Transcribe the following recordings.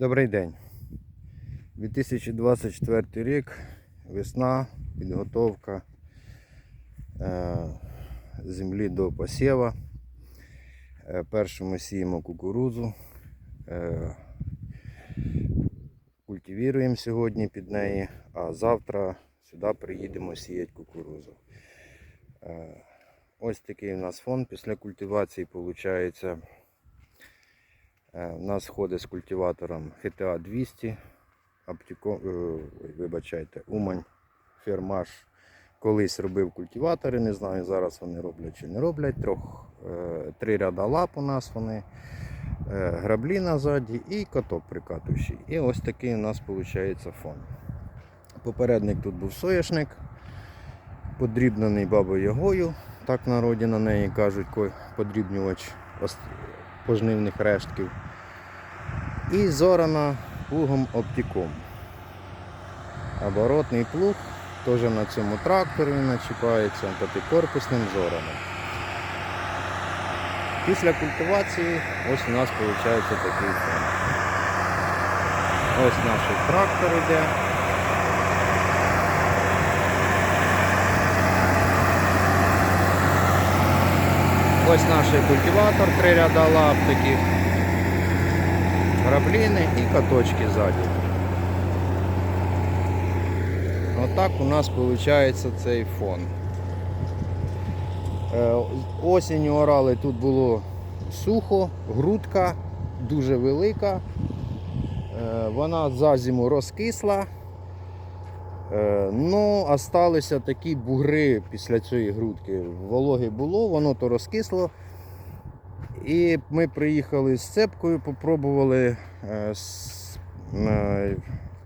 Добрий день. 2024 рік, весна, підготовка е, землі до посєва. Е, перше сіємо кукурудзу. Е, культивіруємо сьогодні під неї, а завтра сюди приїдемо сіяти кукурудзу. Е, ось такий у нас фон після культивації виходить. Е, У нас ходить з культиватором HTA 200, Аптіко, е, вибачайте, Умань, Фермаш. Колись робив культиватори, не знаю, зараз вони роблять чи не роблять. Трьох, е, три ряда лап у нас вони, е, граблі назаді і каток прикатуючий. І ось такий у нас виходить фон. Попередник тут був соняшник, подрібнений бабою Ягою, так народі на неї кажуть, подрібнювач пожнивних рештків. І зорана плугом оптиком. Оборотний плуг теж на цьому тракторі начіпається п'ятикорпусним зораном. Після культивації ось у нас виходить такий фон. Ось наш трактор йде. Ось наш культиватор, три ряда лап таких, грабліни і каточки ззаді. Отак у нас виходить цей фон. Е, Осінню орали тут було сухо, грудка дуже велика. Е, Вона за зиму розкисла. Е, Ну, осталися такі бугри після цієї грудки. Вологи було, воно то розкисло. І ми приїхали з цепкою, попробували, е, е,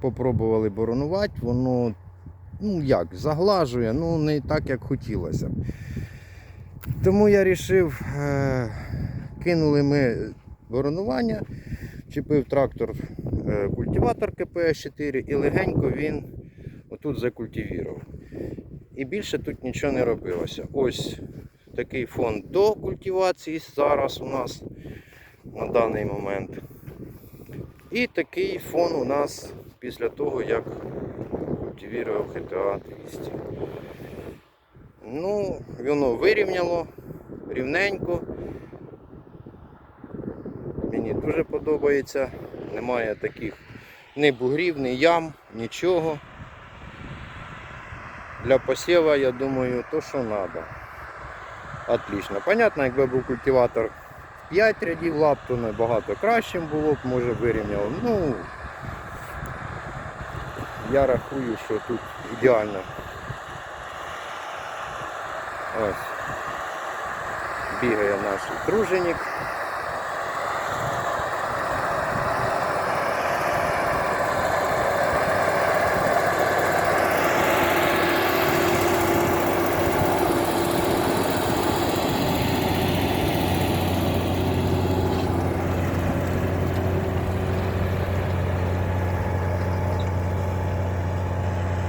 попробували боронувати, воно ну як, заглажує, ну не так, як хотілося. Тому я вирішив, кинули ми боронування, чіпив трактор культиватор КПС-4 і легенько він отут закультивував. І більше тут нічого не робилося. Ось такий фон до культивації зараз у нас на даний момент. І такий фон у нас після того, як культивував GTA 200. Ну, воно вирівняло рівненько. Мені дуже подобається. Немає таких ні бугрів, ні ям, нічого. Для посіва, я думаю, то, що треба. Отлично. Понятно, якби був культиватор 5 рядів лап, то набагато кращим було б, може вирівняв. Ну, я рахую, що тут ідеально. Ось. Бігає наш труженик.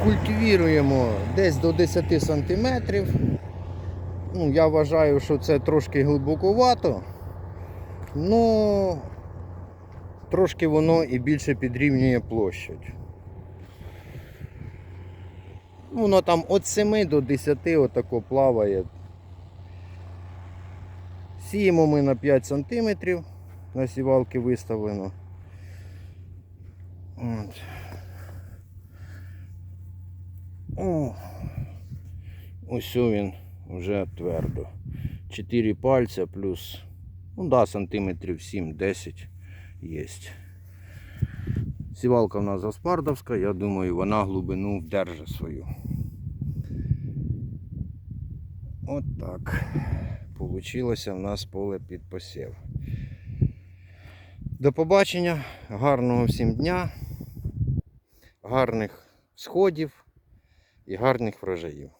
Культивіруємо десь до 10 сантиметрів. Ну, я вважаю, що це трошки глибоковато. Ну трошки воно і більше підрівнює площадь. Ну, Воно там від 7 до 10 отако плаває. Сіємо ми на 5 сантиметрів, на сівалки виставлено. От. О, ось він вже твердо. 4 пальця плюс, ну да, сантиметрів 7-10 є. Сівалка в нас Гаспардовська, я думаю, вона глибину вдержить свою. От так. Получилося в нас поле під посів. До побачення, гарного всім дня, гарних сходів і гарних врожаїв.